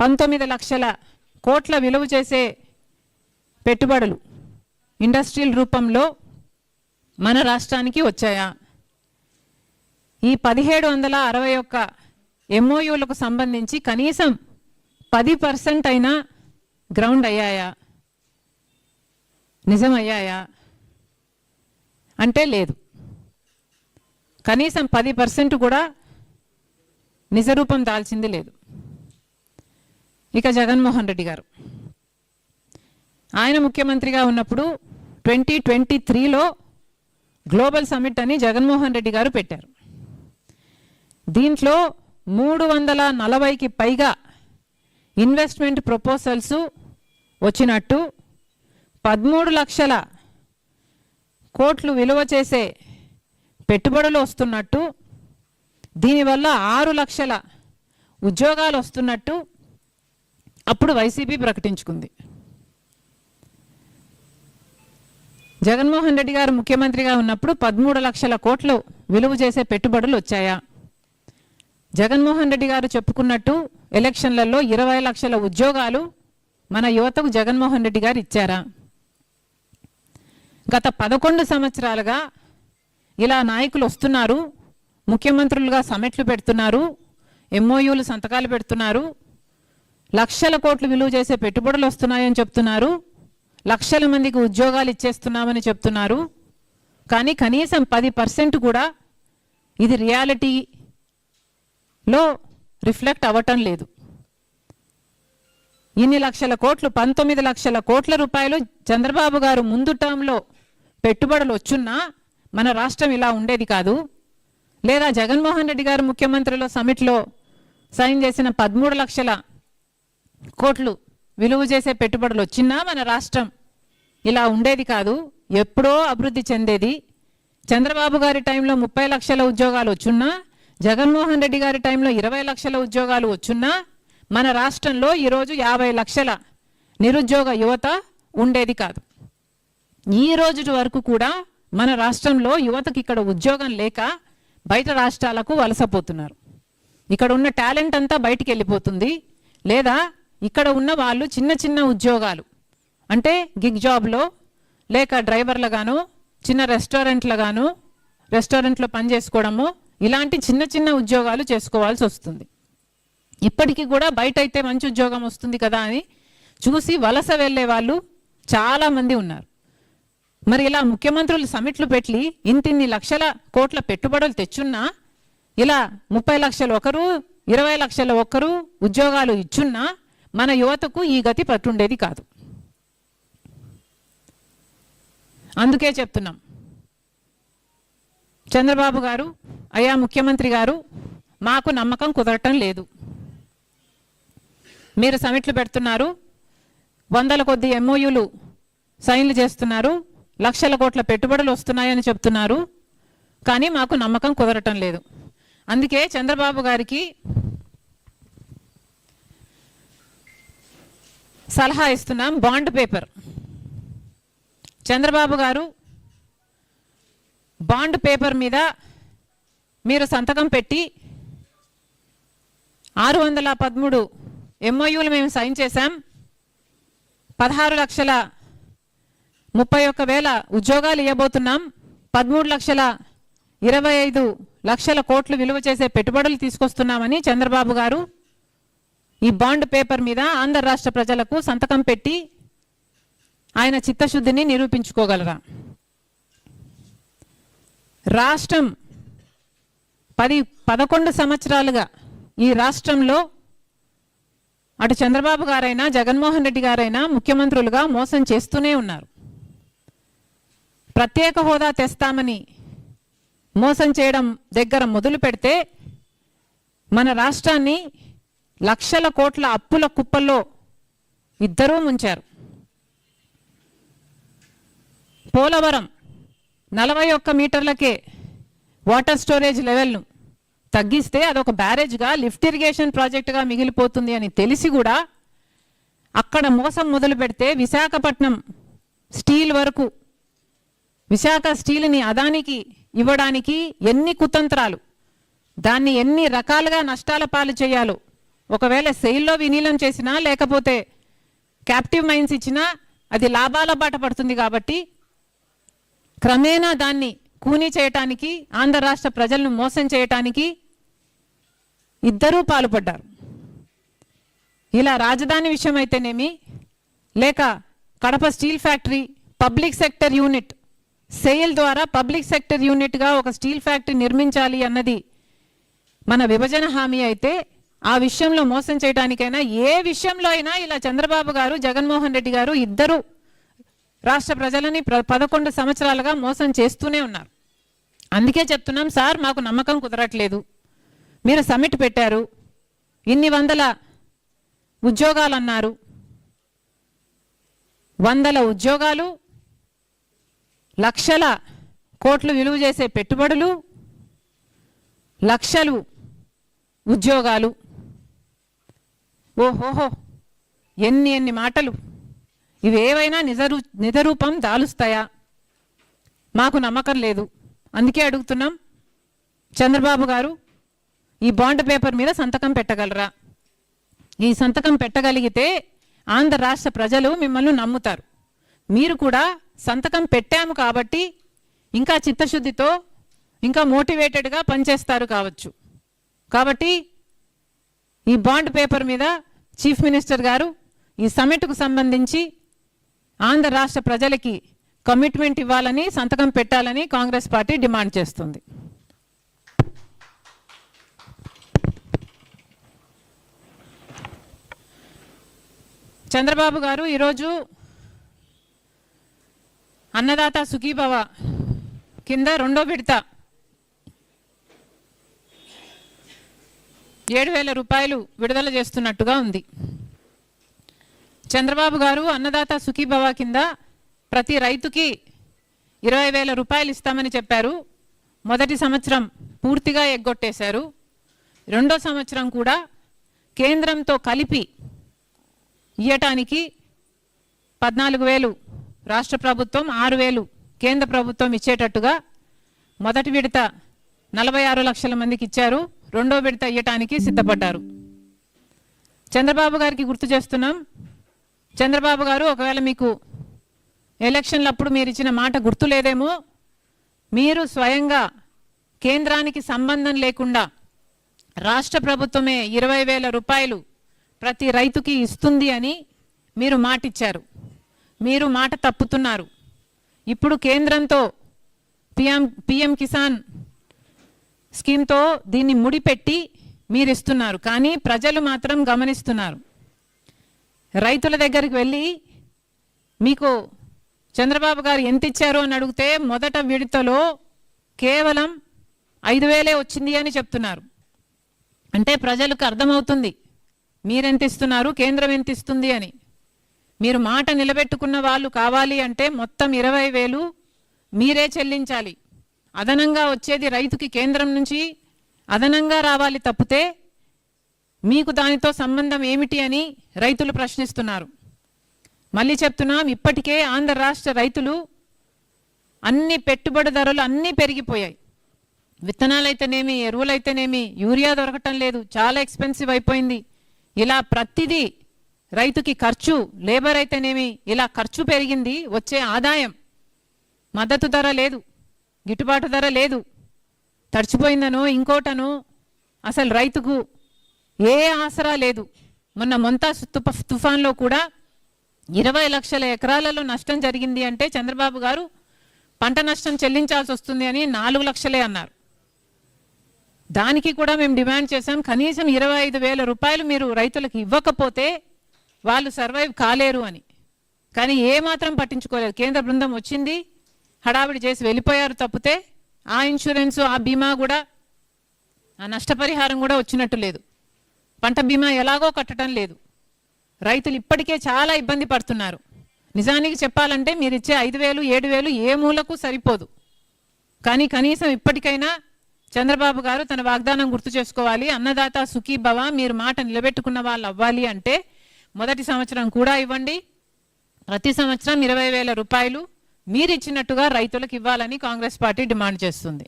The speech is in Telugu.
పంతొమ్మిది లక్షల కోట్ల విలువ చేసే పెట్టుబడులు ఇండస్ట్రియల్ రూపంలో మన రాష్ట్రానికి వచ్చాయా? ఈ పదిహేడు వందల అరవై ఒక్క ఎంఓయూలకు సంబంధించి కనీసం పది పర్సెంట్ అయినా గ్రౌండ్ అయ్యాయా? నిజం అయ్యాయా అంటే లేదు. కనీసం పది పర్సెంట్ కూడా నిజరూపం దాల్చింది లేదు. ఇక జగన్మోహన్ రెడ్డి గారు. ఆయన ముఖ్యమంత్రిగా ఉన్నప్పుడు ట్వంటీ ట్వంటీ త్రీలో గ్లోబల్ సమిట్ అని జగన్మోహన్ రెడ్డి గారు పెట్టారు. దీంట్లో మూడు వందల నలభైకి పైగా ఇన్వెస్ట్మెంట్ ప్రపోజల్స్ వచ్చినట్టు పదమూడు లక్షల కోట్లు విలువ చేసే పెట్టుబడులు వస్తున్నట్టు దీనివల్ల ఆరు లక్షల ఉద్యోగాలు వస్తున్నట్టు అప్పుడు వైసీపీ ప్రకటించుకుంది. జగన్మోహన్ రెడ్డి గారు ముఖ్యమంత్రిగా ఉన్నప్పుడు పదమూడు లక్షల కోట్లు విలువ చేసే పెట్టుబడులు వచ్చాయా? జగన్మోహన్ రెడ్డి గారు చెప్పుకున్నట్టు ఎలక్షన్లలో ఇరవై లక్షల ఉద్యోగాలు మన యువతకు జగన్మోహన్ రెడ్డి గారు ఇచ్చారా? గత పదకొండు సంవత్సరాలుగా ఇలా నాయకులు వస్తున్నారు ముఖ్యమంత్రులుగా సమెట్లు పెడుతున్నారు ఎంఓయూలు సంతకాలు పెడుతున్నారు లక్షల కోట్లు విలువ చేసే పెట్టుబడులు వస్తున్నాయని చెప్తున్నారు. లక్షల మందికి ఉద్యోగాలు ఇచ్చేస్తున్నామని చెప్తున్నారు. కానీ కనీసం పది పర్సెంట్ కూడా ఇది రియాలిటీలో రిఫ్లెక్ట్ అవ్వటం లేదు. ఇన్ని లక్షల కోట్లు పంతొమ్మిది లక్షల కోట్ల రూపాయలు చంద్రబాబు గారు ముందు టర్మ్లో పెట్టుబడులు వచ్చున్నా మన రాష్ట్రం ఇలా ఉండేది కాదు. లేదా జగన్మోహన్ రెడ్డి గారు ముఖ్యమంత్రిలో సమిట్లో సైన్ చేసిన పదమూడు లక్షల కోట్లు విలువ చేసే పెట్టుబడులు వచ్చినా మన రాష్ట్రం ఇలా ఉండేది కాదు ఎప్పుడో అభివృద్ధి చెందేది. చంద్రబాబు గారి టైంలో ముప్పై లక్షల ఉద్యోగాలు వచ్చున్నా జగన్మోహన్ రెడ్డి గారి టైంలో ఇరవై లక్షల ఉద్యోగాలు వచ్చున్నా మన రాష్ట్రంలో ఈరోజు యాభై లక్షల నిరుద్యోగ యువత ఉండేది కాదు. ఈ రోజు వరకు కూడా మన రాష్ట్రంలో యువతకి ఇక్కడ ఉద్యోగం లేక బయట రాష్ట్రాలకు వలసపోతున్నారు. ఇక్కడ ఉన్న టాలెంట్ అంతా బయటికి వెళ్ళిపోతుంది. లేదా ఇక్కడ ఉన్న వాళ్ళు చిన్న చిన్న ఉద్యోగాలు. అంటే గిగ్ జాబ్లో లేక డ్రైవర్లుగాను చిన్న రెస్టారెంట్లుగాను రెస్టారెంట్లో పని చేసుకోవడము ఇలాంటి చిన్న చిన్న ఉద్యోగాలు చేసుకోవాల్సి వస్తుంది. ఇప్పటికీ కూడా బయట అయితే మంచి ఉద్యోగం వస్తుంది కదా అని చూసి వలస వెళ్ళే వాళ్ళు చాలామంది ఉన్నారు. మరి ఇలా ముఖ్యమంత్రులు సమిట్లు పెట్టి ఇంతిన్ని లక్షల కోట్ల పెట్టుబడులు తెచ్చున్నా ఇలా ముప్పై లక్షలు ఒకరు ఇరవై లక్షల ఒకరు ఉద్యోగాలు ఇచ్చున్నా మన యువతకు ఈ గతి పట్టుండేది కాదు. అందుకే చెప్తున్నాం. చంద్రబాబు గారు అయ్యా ముఖ్యమంత్రి గారు మాకు నమ్మకం కుదరటం లేదు. మీరు సమిట్లు పెడుతున్నారు వందల కొద్ది ఎంఓయూలు సైన్లు చేస్తున్నారు లక్షల కోట్ల పెట్టుబడులు వస్తున్నాయని చెప్తున్నారు కానీ మాకు నమ్మకం కుదరటం లేదు. అందుకే చంద్రబాబు గారికి సలహా ఇస్తున్నాం బాండ్ పేపర్. చంద్రబాబు గారు బాండ్ పేపర్ మీద మీరు సంతకం పెట్టి ఆరు వందల పదమూడు ఎంఓయూలు మేము సైన్ చేశాం. పదహారు లక్షల ముప్పై ఒక్క వేల ఉద్యోగాలు ఇవ్వబోతున్నాం. పదమూడు లక్షల ఇరవై ఐదు లక్షల కోట్లు విలువ చేసే పెట్టుబడులు తీసుకొస్తున్నామని చంద్రబాబు గారు ఈ బాండ్ పేపర్ మీద ఆంధ్ర రాష్ట్ర ప్రజలకు సంతకం పెట్టి ఆయన చిత్తశుద్ధిని నిరూపించుకోగలరా? రాష్ట్రం పది పదకొండు సంవత్సరాలుగా ఈ రాష్ట్రంలో అటు చంద్రబాబు గారైనా జగన్మోహన్ రెడ్డి గారైనా ముఖ్యమంత్రులుగా మోసం చేస్తూనే ఉన్నారు. ప్రత్యేక హోదా తెస్తామని మోసం చేయడం దగ్గర మొదలు పెడితే మన రాష్ట్రాన్ని లక్షల కోట్ల అప్పుల కుప్పల్లో ఇద్దరూ ముంచారు. పోలవరం నలభై ఒక్క మీటర్లకే వాటర్ స్టోరేజ్ లెవెల్ను తగ్గిస్తే అదొక బ్యారేజ్గా లిఫ్ట్ ఇరిగేషన్ ప్రాజెక్టుగా మిగిలిపోతుంది అని తెలిసి కూడా అక్కడ మోసం మొదలు పెడితే విశాఖపట్నం స్టీల్ వరకు విశాఖ స్టీల్ని అదానికి ఇవ్వడానికి ఎన్ని కుతంత్రాలు దాన్ని ఎన్ని రకాలుగా నష్టాల పాలు చేయాలో ఒకవేళ సెయిల్లో విలీనం చేసినా లేకపోతే క్యాప్టివ్ మైన్స్ ఇచ్చినా అది లాభాల బాట పడుతుంది కాబట్టి క్రమేణా దాన్ని కూనీ చేయటానికి ఆంధ్ర రాష్ట్ర ప్రజలను మోసం చేయటానికి ఇద్దరూ పాల్పడ్డారు. ఇలా రాజధాని విషయం అయితేనేమి లేక Kadapa steel factory public sector unit sale ద్వారా పబ్లిక్ సెక్టర్ యూనిట్గా ఒక స్టీల్ ఫ్యాక్టరీ నిర్మించాలి అన్నది మన విభజన హామీ అయితే ఆ విషయంలో మోసం చేయడానికైనా ఏ విషయంలో అయినా ఇలా చంద్రబాబు గారు జగన్మోహన్ రెడ్డి గారు ఇద్దరు రాష్ట్ర ప్రజలని పదకొండు సంవత్సరాలుగా మోసం చేస్తూనే ఉన్నారు. అందుకే చెప్తున్నాం సార్ మాకు నమ్మకం కుదరట్లేదు. మీరు సమ్మిట్ పెట్టారు. ఇన్ని వందల ఉద్యోగాలు అన్నారు వందల ఉద్యోగాలు లక్షల కోట్లు విలువ చేసే పెట్టుబడులు లక్షలు ఉద్యోగాలు ఓహోహో ఎన్ని ఎన్ని మాటలు. ఇవేవైనా నిజరూ నిజరూపం దాలుస్తాయా? మాకు నమ్మకం లేదు. అందుకే అడుగుతున్నాం. చంద్రబాబు గారు ఈ బాండ్ పేపర్ మీద సంతకం పెట్టగలరా? ఈ సంతకం పెట్టగలిగితే ఆంధ్ర రాష్ట్ర ప్రజలు మిమ్మల్ని నమ్ముతారు. మీరు కూడా సంతకం పెట్టాము కాబట్టి ఇంకా చిత్తశుద్ధితో ఇంకా మోటివేటెడ్గా పనిచేస్తారు కావచ్చు. కాబట్టి ఈ బాండ్ పేపర్ మీద చీఫ్ మినిస్టర్ గారు ఈ సమ్మిట్కు సంబంధించి ఆంధ్ర రాష్ట్ర ప్రజలకి కమిట్మెంట్ ఇవ్వాలని సంతకం పెట్టాలని కాంగ్రెస్ పార్టీ డిమాండ్ చేస్తుంది. చంద్రబాబు గారు ఈరోజు అన్నదాత సుఖీభవ కింద రెండో విడత ఏడు వేల రూపాయలు విడుదల చేస్తున్నట్టుగా ఉంది. చంద్రబాబు గారు అన్నదాత సుఖీభవ కింద ప్రతి రైతుకి ఇరవై వేల రూపాయలు ఇస్తామని చెప్పారు. మొదటి సంవత్సరం పూర్తిగా ఎగ్గొట్టేశారు. రెండో సంవత్సరం కూడా కేంద్రంతో కలిపి ఇయ్యటానికి పద్నాలుగు వేలు రాష్ట్ర ప్రభుత్వం ఆరు వేలు కేంద్ర ప్రభుత్వం ఇచ్చేటట్టుగా మొదటి విడత నలభై ఆరు లక్షల మందికి ఇచ్చారు. రెండో విడత ఇయ్యటానికి సిద్ధపడ్డారు. చంద్రబాబు గారికి గుర్తు చేస్తున్నాం. చంద్రబాబు గారు ఒకవేళ మీకు ఎలక్షన్లప్పుడు మీరు ఇచ్చిన మాట గుర్తు లేదేమో మీరు స్వయంగా కేంద్రానికి సంబంధం లేకుండా రాష్ట్ర ప్రభుత్వమే ఇరవై వేల రూపాయలు ప్రతి రైతుకి ఇస్తుంది అని మీరు మాటిచ్చారు. మీరు మాట తప్పుతున్నారు. ఇప్పుడు కేంద్రంతో పిఎం పిఎం కిసాన్ స్కీమ్తో దీన్ని ముడిపెట్టి మీరు ఇస్తున్నారు కానీ ప్రజలు మాత్రం గమనిస్తున్నారు. రైతుల దగ్గరికి వెళ్ళి మీకు చంద్రబాబు గారు ఎంత ఇచ్చారు అని అడిగితే మొదట విడతలో కేవలం ఐదు వేలే వచ్చింది అని చెప్తున్నారు. అంటే ప్రజలకు అర్థమవుతుంది. మీరెంత ఇస్తున్నారు? కేంద్రం ఎంత ఇస్తుంది అని. మీరు మాట నిలబెట్టుకున్న వాళ్ళు కావాలి అంటే మొత్తం ఇరవై వేలు మీరే చెల్లించాలి. అదనంగా వచ్చేది రైతుకి కేంద్రం నుంచి అదనంగా రావాలి తప్పితే మీకు దానితో సంబంధం ఏమిటి అని రైతులు ప్రశ్నిస్తున్నారు. మళ్ళీ చెప్తున్నాం ఇప్పటికే ఆంధ్ర రాష్ట్ర రైతులు అన్ని పెట్టుబడి ధరలు అన్నీ పెరిగిపోయాయి. విత్తనాలు అయితేనేమి ఎరువులు అయితేనేమి యూరియా దొరకటం లేదు చాలా ఎక్స్పెన్సివ్ అయిపోయింది. ఇలా ప్రతిదీ రైతుకి ఖర్చు లేబర్ అయితేనేమి ఇలా ఖర్చు పెరిగింది వచ్చే ఆదాయం. మద్దతు ధర లేదు. గిట్టుబాటు ధర లేదు. తడిచిపోయిందనో ఇంకోటనో అసలు రైతుకు ఏ ఆసరా లేదు. మొన్న మొంతా తుఫ తుఫాన్లో కూడా ఇరవై లక్షల ఎకరాలలో నష్టం జరిగింది అంటే చంద్రబాబు గారు పంట నష్టం చెల్లించాల్సి వస్తుంది అని నాలుగు లక్షలే అన్నారు. దానికి కూడా మేము డిమాండ్ చేశాం. కనీసం ఇరవై ఐదు వేల రూపాయలు మీరు రైతులకు ఇవ్వకపోతే వాళ్ళు సర్వైవ్ కాలేరు అని. కానీ ఏమాత్రం పట్టించుకోలేదు. కేంద్ర బృందం వచ్చింది. హడావిడి చేసి వెళ్ళిపోయారు తప్పితే ఆ ఇన్సూరెన్స్ ఆ బీమా కూడా ఆ నష్టపరిహారం కూడా వచ్చినట్టు లేదు. పంట బీమా ఎలాగో కట్టడం లేదు. రైతులు ఇప్పటికే చాలా ఇబ్బంది పడుతున్నారు. నిజానికి చెప్పాలంటే మీరు ఇచ్చే ఐదు వేలు ఏడు వేలు ఏ మూలకు సరిపోదు. కానీ కనీసం ఇప్పటికైనా చంద్రబాబు గారు తన వాగ్దానం గుర్తు చేసుకోవాలి. అన్నదాత సుఖీ భవ మీరు మాట నిలబెట్టుకున్న వాళ్ళు అవ్వాలి అంటే మొదటి సంవత్సరం కూడా ఇవ్వండి. ప్రతి సంవత్సరం ఇరవై వేల రూపాయలు మీరిచ్చినట్టుగా రైతులకు ఇవ్వాలని కాంగ్రెస్ పార్టీ డిమాండ్ చేస్తుంది.